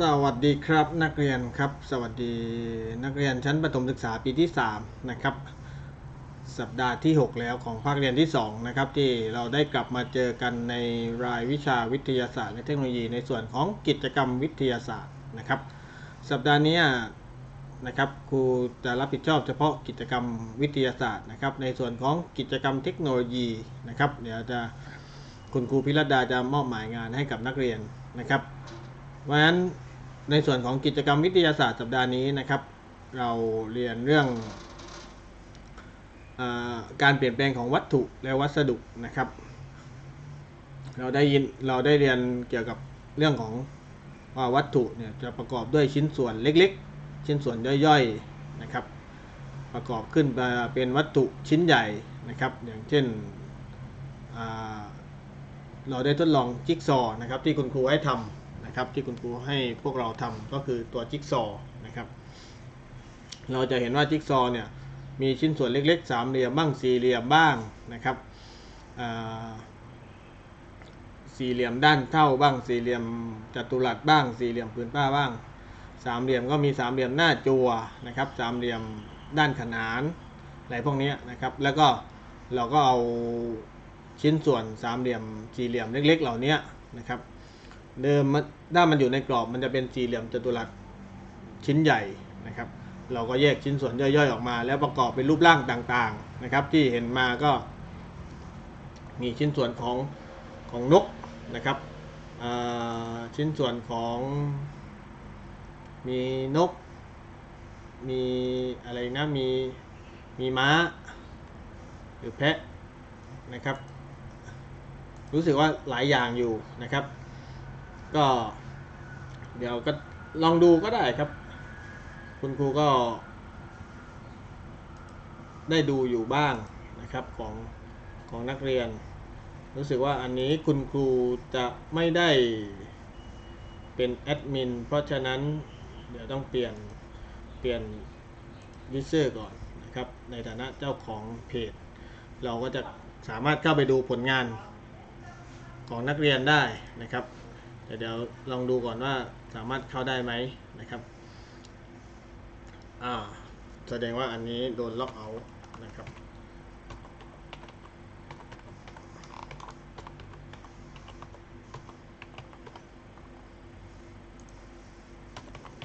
สวัสดีครับนักเรียนครับ สวัสดีนักเรียนชั้นประถมศึกษาปีที่ 3 นะครับ สัปดาห์ที่ 6 แล้วของภาคเรียนที่ 2 นะครับ ที่เราได้กลับมาเจอกันในรายวิชาวิทยาศาสตร์และเทคโนโลยีในส่วนของกิจกรรมวิทยาศาสตร์นะครับ สัปดาห์นี้นะครับครูจะรับผิดชอบเฉพาะกิจกรรมวิทยาศาสตร์นะครับ ในส่วนของกิจกรรมเทคโนโลยีนะครับ เดี๋ยวจะคุณครูพิรดาจะมอบหมายงานให้กับนักเรียนนะครับเพราะฉะนั้น ในส่วนของกิจกรรมวิทยาศาสตร์สัปดาห์นี้นะครับ เราเรียนเรื่องอการเปลี่ยนแปลงของวัตถุและวัสดุนะครับ เราได้ยินเราได้เรียนเกี่ยวกับเรื่องของว่าวัตถุเนี่ยจะประกอบด้วยชิ้นส่วนเล็กๆ ชิ้นส่วนย่อยๆนะครับ ประกอบขึ้นมาเป็นวัตถุชิ้นใหญ่นะครับ อย่างเช่นเราได้ทดลองจิ๊กซอว์นะครับที่คุณครูให้ทำ นะครับที่คุณครูให้พวกเราทำก็คือตัวจิ๊กซอว์นะครับ เราจะเห็นว่าจิ๊กซอว์เนี่ยมีชิ้นส่วนเล็กๆสามเหลี่ยมบ้างสี่เหลี่ยมบ้างนะครับสี่เหลี่ยมด้านเท่าบ้างสี่เหลี่ยมจัตุรัสบ้างสี่เหลี่ยมผืนผ้าบ้างสามเหลี่ยมก็มีสามเหลี่ยมหน้าจัวนะครับสามเหลี่ยมด้านขนานอะไรพวกนี้นะครับ แล้วก็เราก็เอาชิ้นส่วนสามเหลี่ยมสี่เหลี่ยมเล็ก ๆ เหล่านี้นะครับ เดิมมันถ้ามันอยู่ในกรอบมันจะเป็นสี่เหลี่ยมจัตุรัสชิ้นใหญ่นะครับ เราก็แยกชิ้นส่วนย่อยๆออกมา แล้วประกอบเป็นรูปร่างต่างๆนะครับ ที่เห็นมาก็ มีชิ้นส่วนของของนกนะครับชิ้นส่วนของมีนก มีอะไรนะมีมีม้า หรือแพะนะครับ รู้สึกว่าหลายอย่างอยู่นะครับ ก็ เดี๋ยวก็ลองดูก็ได้ครับ คุณครูก็ ได้ดูอยู่บ้างนะครับของของนักเรียน รู้สึกว่าอันนี้คุณครูจะไม่ได้เป็นแอดมินเพราะฉะนั้นเดี๋ยวต้องเปลี่ยนเปลี่ยนยูเซอร์ก่อนนะครับ ในฐานะเจ้าของเพจ เราก็จะสามารถเข้าไปดูผลงานของนักเรียนได้นะครับ เดี๋ยวลองดูก่อนว่าสามารถเข้าได้ไหมนะครับอ่าแสดงว่าอันนี้โดนล็อกเอานะครับ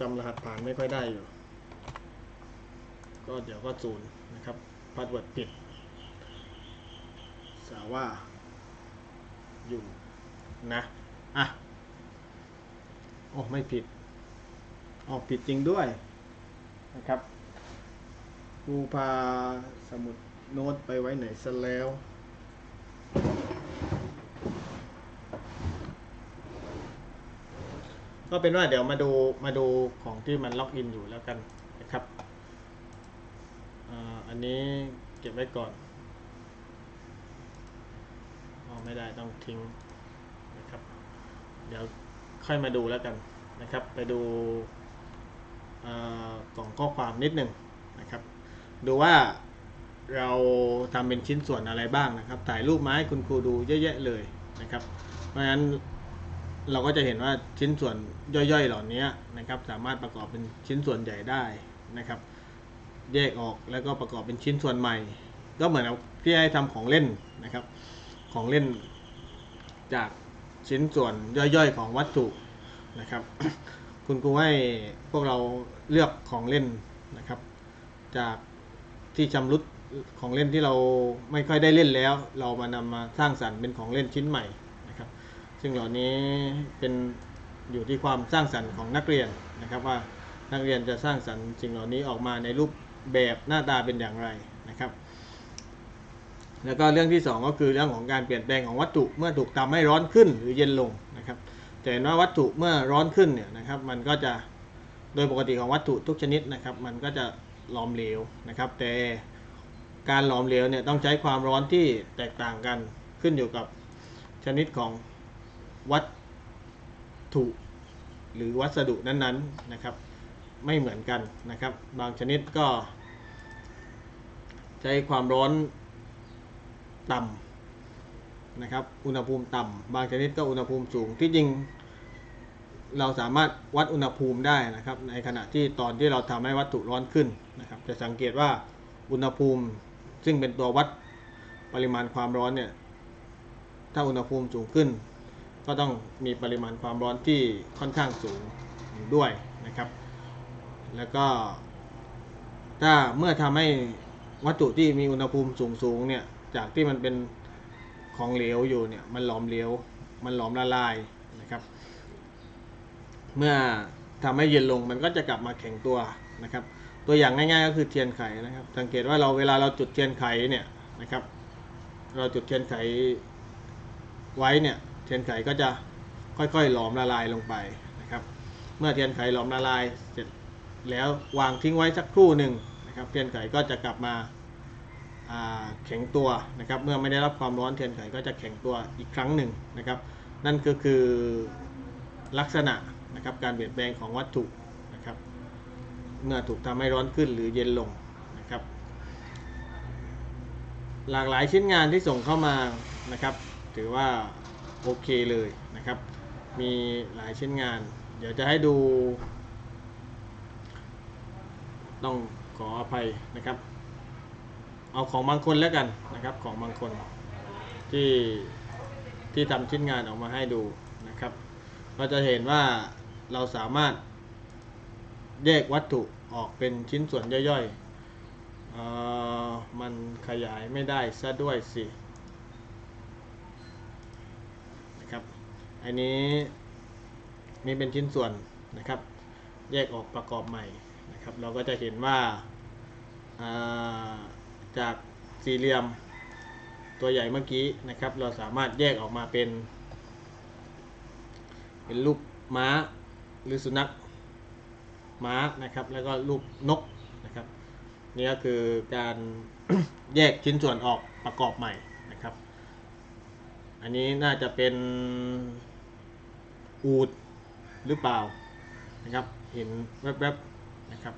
จำรหัสผ่านไม่ค่อยได้อยู่ ก็เดี๋ยวก็ศูนย์นะครับพาสเวิร์ดผิด สาว่าอยู่นะ อะ โอ้ไม่ผิดออกผิดจริงด้วยนะครับครูพาสมุดโน้ตไปไว้ไหนซะแล้ว ก็เป็นว่าเดี๋ยวมาดูมาดูของที่มันล็อกอินอยู่แล้วกันนะครับอาอันนี้เก็บไว้ก่อนเอาไม่ได้ต้องทิ้งนะครับ เดี๋ยว ค่อยมาดูแล้วกันนะครับ ไปดูกล่องข้อความนิดหนึ่งนะครับ ดูว่าเราทำเป็นชิ้นส่วนอะไรบ้างนะครับ ถ่ายรูปมาให้คุณครูดูเยอะแยะเลยนะครับ เพราะฉะนั้นเราก็จะเห็นว่าชิ้นส่วนย่อยๆ เหล่านี้นะครับ สามารถประกอบเป็นชิ้นส่วนใหญ่ได้นะครับ แยกออกแล้วก็ประกอบเป็นชิ้นส่วนใหม่ ก็เหมือนกับที่ให้ทำของเล่นนะครับ ของเล่นจาก ชิ้นส่วนย่อยๆของวัตถุนะครับ คุณครูให้พวกเราเลือกของเล่นนะครับ จากที่ชำรุดของเล่นที่เราไม่ค่อยได้เล่นแล้ว เรามานำมาสร้างสรรค์เป็นของเล่นชิ้นใหม่นะครับ ซึ่งเหล่านี้เป็นอยู่ที่ความสร้างสรรค์ของนักเรียนนะครับ ว่านักเรียนจะสร้างสรรค์สิ่งเหล่านี้ออกมาในรูปแบบหน้าตาเป็นอย่างไรนะครับ แล้วก็เรื่องที่สองก็คือเรื่องของการเปลี่ยนแปลงของวัตถุเมื่อถูกทำให้ร้อนขึ้นหรือเย็นลงนะครับจะเห็นว่าวัตถุเมื่อร้อนขึ้นเนี่ยนะครับมันก็จะโดยปกติของวัตถุทุกชนิดนะครับมันก็จะหลอมเหลวนะครับ แต่การหลอมเหลวเนี่ยต้องใช้ความร้อนที่แตกต่างกันขึ้นอยู่กับชนิดของวัตถุหรือวัสดุนั้นๆนะครับไม่เหมือนกันนะครับ บางชนิดก็ ใช้ความร้อน ต่ำนะครับ อุณหภูมิต่ำบางชนิดก็อุณหภูมิสูง ที่จริง เราสามารถวัดอุณหภูมิได้นะครับ ในขณะที่ตอนที่เราทำให้วัตถุร้อนขึ้นนะครับ จะสังเกตว่าอุณหภูมิซึ่งเป็นตัววัดปริมาณความร้อนเนี่ย ถ้าอุณหภูมิสูงขึ้น ก็ต้องมีปริมาณความร้อนที่ค่อนข้างสูงอยู่ด้วยนะครับ แล้วก็ ถ้าเมื่อทำให้วัตถุที่มีอุณหภูมิสูงสูงเนี่ย จากที่มันเป็นของเหลวอยู่เนี่ยมันหลอมเหลวมันหลอมละลายนะครับ เมื่อทำให้เย็นลงมันก็จะกลับมาแข็งตัวนะครับ ตัวอย่างง่ายๆก็คือเทียนไขนะครับ สังเกตว่าเราเวลาเราจุดเทียนไขเนี่ยนะครับ เราจุดเทียนไขไว้เนี่ยเทียนไขก็จะค่อยๆหลอมละลายลงไปนะครับ เมื่อเทียนไขหลอมละลายเสร็จแล้ววางทิ้งไว้สักครู่หนึ่งนะครับ เทียนไขก็จะกลับมาอ่า แข็งตัวนะครับ เมื่อไม่ได้รับความร้อนเทียนไขก็จะแข็งตัวอีกครั้งหนึ่งนะครับ นั่นก็คือลักษณะนะครับการเปลี่ยนแปลงของวัตถุนะครับเมื่อถูกทำให้ร้อนขึ้นหรือเย็นลงนะครับ หลากหลายชิ้นงานที่ส่งเข้ามานะครับ ถือว่าโอเคเลยนะครับ มีหลายชิ้นงาน เดี๋ยวจะให้ดู ต้องขออภัยนะครับ เอาของบางคนแล้วกันนะครับของบางคนที่ที่ทำชิ้นงานออกมาให้ดูนะครับ เราจะเห็นว่าเราสามารถแยกวัตถุออกเป็นชิ้นส่วนย่อยๆ มันขยายไม่ได้ซะด้วยสินะครับ อันนี้นี่เป็นชิ้นส่วนนะครับ แยกออกประกอบใหม่นะครับ เราก็จะเห็นว่าอ่า จากสี่เหลี่ยมตัวใหญ่เมื่อกี้นะครับ เราสามารถแยกออกมาเป็น เป็นรูปม้าหรือสุนัขม้านะครับ แล้วก็รูปนกนะครับนี่ก็คือการแยกชิ้นส่วนออกประกอบใหม่นะครับ อันนี้น่าจะเป็นอูดหรือเปล่านะครับ เห็นแวบๆนะครับ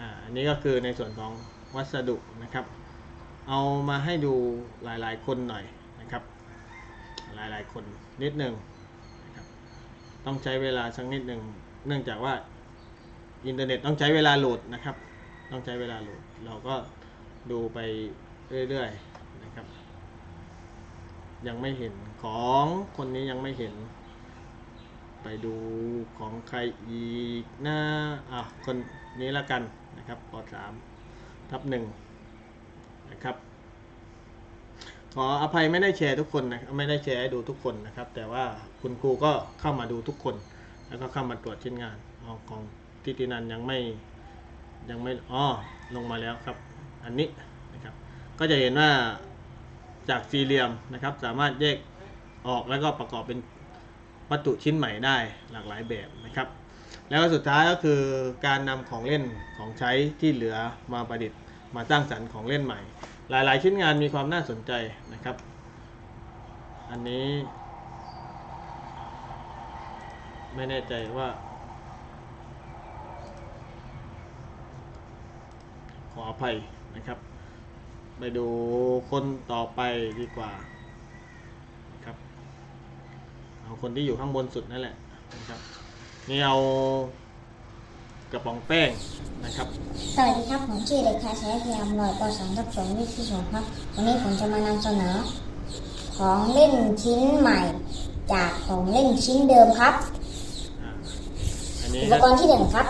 อ่า อันนี้ก็คือในส่วนของ วัสดุนะครับ เอามาให้ดูหลายๆ คนหน่อยนะครับ หลายๆ คนนิดหนึ่งต้องใช้เวลาสักนิดหนึ่งเนื่องจากว่าอินเทอร์เน็ตต้องใช้เวลาโหลดนะครับ ต้องใช้เวลาโหลด เราก็ดูไปเรื่อยๆนะครับ ยังไม่เห็นของคนนี้ยังไม่เห็น ไปดูของใครอีกนะอะคนนี้ละกันนะครับปสาม ทับหนึ่งนะครับ ขออภัยไม่ได้แชร์ทุกคนนะครับไม่ได้แชร์ให้ดูทุกคนนะครับ แต่ว่าคุณครูก็เข้ามาดูทุกคน แล้วก็เข้ามาตรวจชิ้นงานเอของทิตินันยังไม่ยังไม่อ๋อลงมาแล้วครับ อันนี้นะครับ ก็จะเห็นว่าจากสี่เหลี่ยมนะครับ สามารถแยกออกแล้วก็ประกอบเป็นวัตถุชิ้นใหม่ได้หลากหลายแบบนะครับ แล้วก็สุดท้ายก็คือการนำของเล่นของใช้ที่เหลือมาประดิษฐ์มาสร้างสรรค์ของเล่นใหม่ หลาย ๆ ชิ้นงานมีความน่าสนใจนะครับ อันนี้ ไม่แน่ใจว่า ขออภัยนะครับ ไปดูคนต่อไปดีกว่าครับเอาคนที่อยู่ข้างบนสุดนั่นแหละนะครับ นี่เอากระป๋องแป้งนะครับ สวัสดีครับ ผมชื่อเด็กชายชายพยายามหน่อยป .2 ทับ2วิทที่สองครับ วันนี้ผมจะมานำเสนอ ของเล่นชิ้นใหม่ จากของเล่นชิ้นเดิมครับอ่าอันนี้อุปกรณ์ที่หนึ่งครับ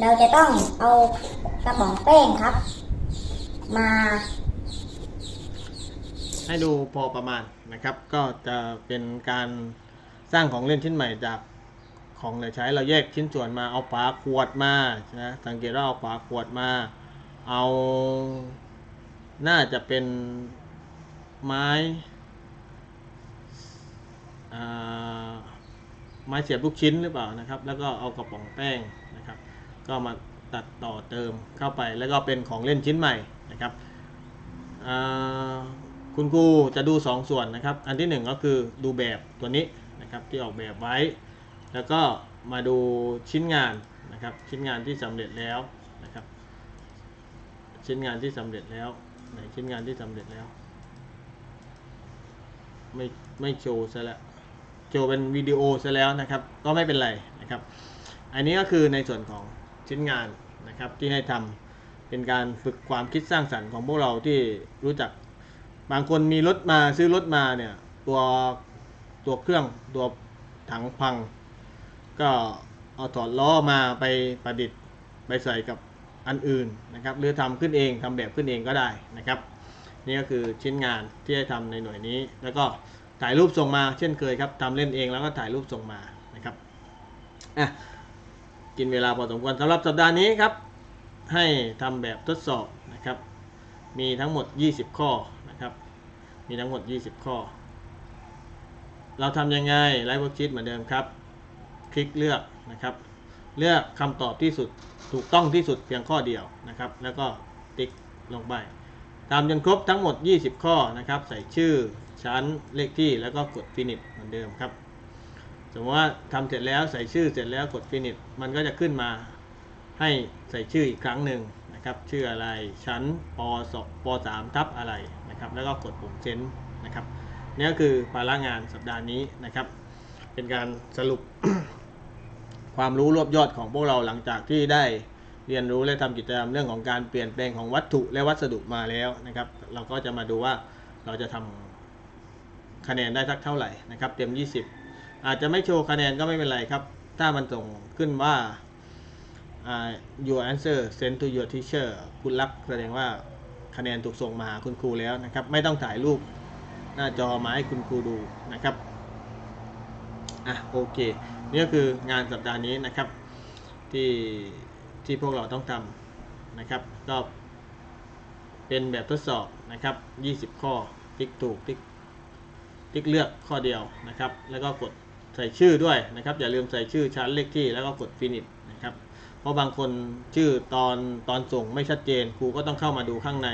เราจะต้องเอากระป๋องแป้งครับ มา ให้ดูพอประมาณนะครับ ก็จะเป็นการสร้างของเล่นชิ้นใหม่จาก ของเหลือใช้เราแยกชิ้นส่วนมาเอาฝาขวดมานะสังเกตว่าเอาฝาขวดมา เอาน่าจะเป็นไม้ไม้เสียบลูกชิ้นหรือเปล่านะครับ แล้วก็เอากระป๋องแป้งนะครับ ก็มาตัดต่อเติมเข้าไปแล้วก็เป็นของเล่นชิ้นใหม่นะครับคุณครูจะดู 2ส่วนนะครับ อันที่ 1 ก็คือดูแบบตัวนี้นะครับที่ออกแบบไว้ แล้วก็มาดูชิ้นงานนะครับ ชิ้นงานที่สำเร็จแล้วนะครับ ชิ้นงานที่สำเร็จแล้วไหนชิ้นงานที่สำเร็จแล้ว ไม่ไม่โชว์ซะแล้วโชว์เป็นวิดีโอซะแล้วนะครับ ก็ไม่เป็นไรนะครับ อันนี้ก็คือในส่วนของชิ้นงานนะครับที่ให้ทำเป็นการฝึกความคิดสร้างสรรค์ของพวกเราที่รู้จักบางคนมีรถมาซื้อรถมาเนี่ยตัวตัวเครื่องตัวถังพัง ก็เอาถอดล้อมาไปประดิษฐ์ไปใส่กับอันอื่นนะครับ หรือทำขึ้นเองทำแบบขึ้นเองก็ได้นะครับ นี่ก็คือชิ้นงานที่ให้ทำในหน่วยนี้ แล้วก็ถ่ายรูปส่งมาเช่นเคยครับทำเล่นเองแล้วก็ถ่ายรูปส่งมานะครับอะกินเวลาพอสมควรสำหรับสัปดาห์นี้ครับ ให้ทำแบบทดสอบนะครับ มีทั้งหมด 20 ข้อนะครับ มีทั้งหมด 20 ข้อ เราทำยังไงไลฟ์เวิร์กชีตเหมือนเดิมครับ คลิกเลือกนะครับ เลือกคำตอบที่สุดถูกต้องที่สุดเพียงข้อเดียวนะครับ แล้วก็ติ๊กลงไปทำจนครบทั้งหมด 20 ข้อนะครับ ใส่ชื่อชั้นเลขที่แล้วก็กด finish เหมือนเดิมครับ สมมติว่าทำเสร็จแล้วใส่ชื่อเสร็จแล้วกด finish มันก็จะขึ้นมาให้ใส่ชื่ออีกครั้งหนึ่งนะครับ ชื่ออะไรชั้นปสป3ทับอะไรนะครับ แล้วก็กดปุ่มเซ็นนะครับนี่ก็คือภาระงานสัปดาห์นี้นะครับ เป็นการสรุป ความรู้รวบยอดของพวกเราหลังจากที่ได้เรียนรู้และทำกิจกรรมเรื่องของการเปลี่ยนแปลงของวัตถุและวัสดุมาแล้วนะครับ เราก็จะมาดูว่าเราจะทำคะแนนได้สักเท่าไหร่นะครับ เต็ม 20 อาจจะไม่โชว์คะแนนก็ไม่เป็นไรครับ ถ้ามันส่งขึ้นว่าอ่า your answer sent to your teacher คุณรับแสดงว่าคะแนนถูกส่งมาหาคุณครูแล้วนะครับ ไม่ต้องถ่ายรูปหน้าจอมาให้คุณครูดูนะครับ อะโอเคนี่ก็คืองานสัปดาห์นี้นะครับที่ที่พวกเราต้องทำนะครับ ก็เป็นแบบทดสอบนะครับ 20 ข้อติ๊กถูกติ๊กติ๊กเลือกข้อเดียวนะครับ แล้วก็กดใส่ชื่อด้วยนะครับ อย่าลืมใส่ชื่อชั้นเลขที่แล้วก็กด finish นะครับ เพราะบางคนชื่อตอนตอนส่งไม่ชัดเจนครูก็ต้องเข้ามาดูข้างใน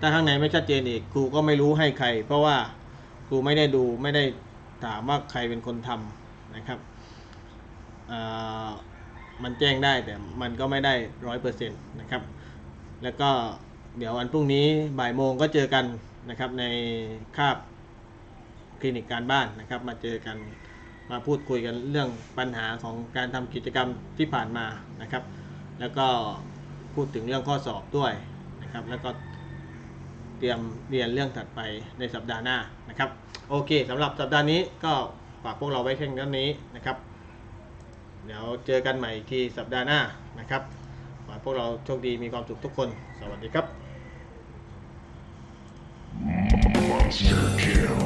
ถ้าข้างในไม่ชัดเจนอีกครูก็ไม่รู้ให้ใคร เพราะว่าครูไม่ได้ดูไม่ได้ถามว่าใครเป็นคนทำ นะครับมันแจ้งได้แต่มันก็ไม่ได้ร้อยเปอร์เซ็นต์นะครับ แล้วก็เดี๋ยววันพรุ่งนี้บ่ายโมงก็เจอกันนะครับในคาบคลินิกการบ้านนะครับ มาเจอกันมาพูดคุยกันเรื่องปัญหาของการทำกิจกรรมที่ผ่านมานะครับ แล้วก็พูดถึงเรื่องข้อสอบด้วยนะครับ แล้วก็เตรียมเรียนเรื่องถัดไปในสัปดาห์หน้านะครับ โอเคสำหรับสัปดาห์นี้ก็ ฝากพวกเราไว้เช่นนี้นะครับ เดี๋ยวเจอกันใหม่อีกทีสัปดาห์หน้านะครับขอให้พวกเราโชคดีมีความสุขทุกคน สวัสดีครับ Monster Kill.